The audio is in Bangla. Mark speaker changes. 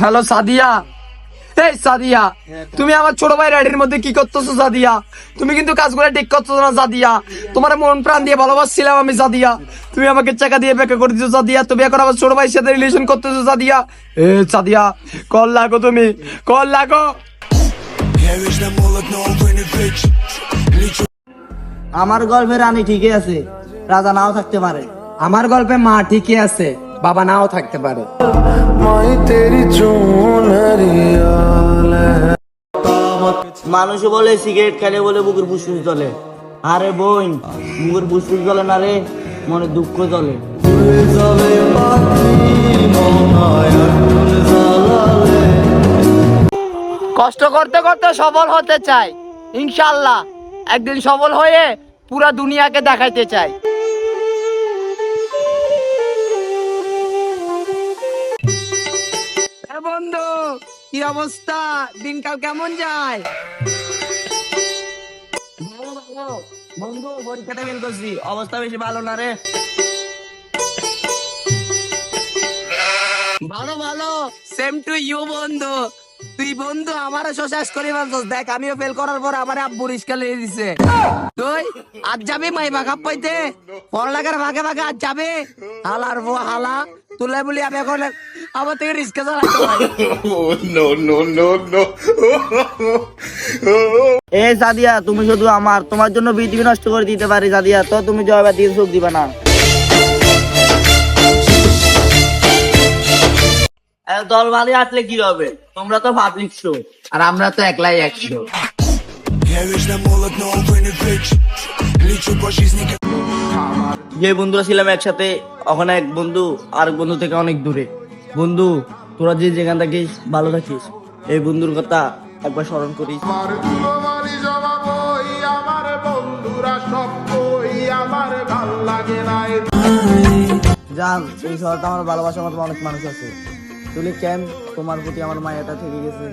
Speaker 1: হ্যালো সাদিয়া। এই সাদিয়া হ্যাঁ, তুমি আমার ছোট ভাই রাইডের মধ্যে কি করতেছো সাদিয়া? তুমি কিন্তু কাজ করে ঠিক করছ না সাদিয়া। তোমার মন প্রাণ দিয়ে ভালোবাসছিলাম আমি সাদিয়া। তুমি আমাকে চাকা দিয়ে বেকা করে দিচ্ছ সাদিয়া। তুমি এখন আমার ছোট ভাইয়ের সাথে রিলেশন করতেছো সাদিয়া। এ সাদিয়া কল লাগো তুমি কল লাগো।
Speaker 2: আমার গল্পে রানী ঠিকই আছে রাজা নাও থাকতে পারে।
Speaker 1: আমার গল্পে মা ঠিকই আছে। বাবা নাও থাকতে পারে।
Speaker 2: মানুষে বলে সিগারেট খেলে বলে বুকের ফুসফুস চলে আরে বোন বুকের ফুসফুস চলে না রে মনে দুঃখ চলে
Speaker 1: কষ্ট করতে করতে সফল হতে চাই ইনশাল্লাহ একদিন সফল হয়ে পুরা দুনিয়াকে দেখাইতে চাই। কি অবস্থা? দিনকাল কেমন যায়।
Speaker 2: বন্ধু পরীক্ষাটা ফেল করছি। অবস্থা বেশি ভালো না রে।
Speaker 1: ভালো ভালো। সেম টু ইউ বন্ধু। তুই বন্ধু আমারও শেষ করে দেখ আমিও ফেল করার পর আমার আব্বু রিস্কা লিয়ে দিছে। তুই আজ যাবি মাই বাঘা পাইতে? পড়ালেখার ভাগে ভাগে আজ যাবে? হালার বউ হালা। তুলে বলি আমি এখন আমার থেকে রিস্কে নো নো নো নো
Speaker 2: এ সাদিয়া তুমি শুধু আমার তোমার জন্য পৃথিবী নষ্ট করে দিতে পারি সাদিয়া তো তুমি জবাব দিয়ে সুখ দিবা না। দল ভালো আসলে কি হবে? তোমরা তো পাবলিক শো
Speaker 1: আর আমরা তো একলাই একশো।
Speaker 2: যে বন্ধুরা ছিলাম একসাথে ওখানে এক বন্ধু আর বন্ধু থেকে অনেক দূরে। বন্ধু তোরা যে যেখান থাকিস ভালো থাকিস। এই বন্ধুর কথা একবার স্মরণ করিস। জান এই শহরটা আমার ভালোবাসার মতো অনেক মানুষ আছে। তুলি কেন তোমার প্রতি আমার মায়াটা থেকে গেছে?